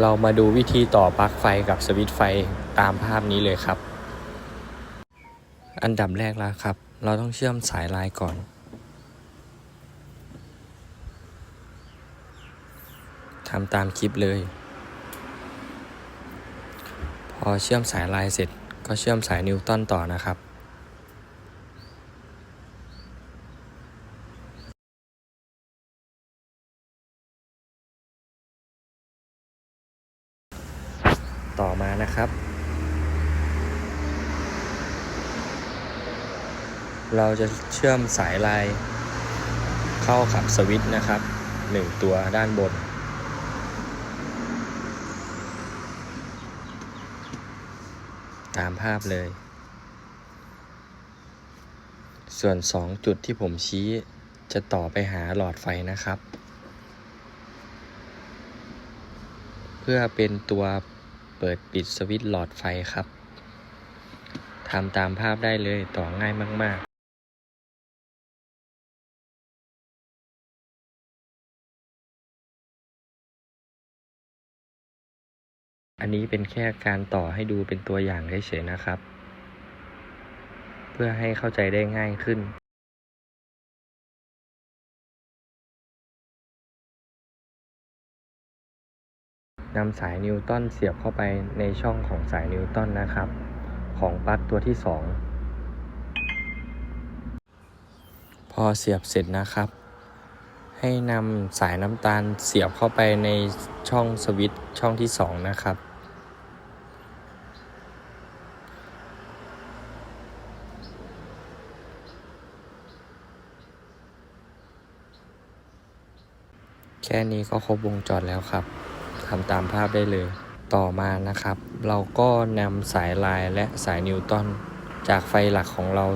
เรามาดูวิธีต่อปลั๊กไฟกับสวิตช์ไฟตามภาพนี้เลยครับ อันดับแรกแล้วครับ เราต้องเชื่อมสายลายก่อน ทำตามคลิปเลย พอเชื่อมสายลายเสร็จก็เชื่อมสายนิวตันต่อนะครับ ต่อมานะครับ เราจะเชื่อมสายลายเข้ากับสวิตช์นะครับหนึ่งตัวด้านบน ตามภาพเลย ส่วน 2 จุดที่ผมชี้จะต่อไปหาหลอดไฟนะครับ เพื่อเป็นตัว เปิดปิดสวิตช์หลอดไฟครับทำตามภาพได้เลยต่อง่ายมาก ๆอันนี้เป็นแค่การต่อให้ดูเป็นตัวอย่างเฉยๆนะครับ เพื่อให้เข้าใจได้ง่ายขึ้น นำสายนิวตันเสียบเข้าไปในช่องของสายนิวตันนะครับ ของปลั๊กตัวที่ 2 พอเสียบเสร็จนะครับ ให้นำสายน้ำตาลเสียบเข้าไปในช่องสวิตช์ช่องที่ 2 นะครับแค่นี้ก็ครบวงจรแล้วครับ ทำตามภาพได้เลย ต่อมานะครับ เราก็นำสายลายและสายนิวตันจากไฟหลักของเรา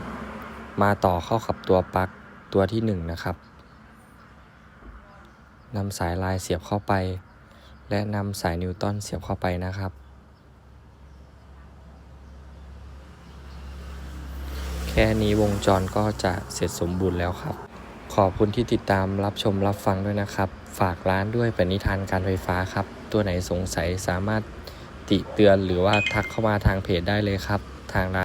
มาต่อเข้ากับตัวปลั๊กตัวที่1นงนะครับนำสายลายเสียบเข้าไป และนำสายนิวตันเสียบเข้าไปนะครับ แค่นี้วงจรก็จะเสร็จสมบูรณ์แล้วครับ ขอบคุณที่ติดตามรับชมรับฟังด้วยนะครับ ฝากร้านด้วยปณิธานการไฟฟ้าครับ ตัวไหนสงสัยสามารถติเตือนหรือว่าทักเข้ามาทางเพจได้เลยครับ ทางร้าน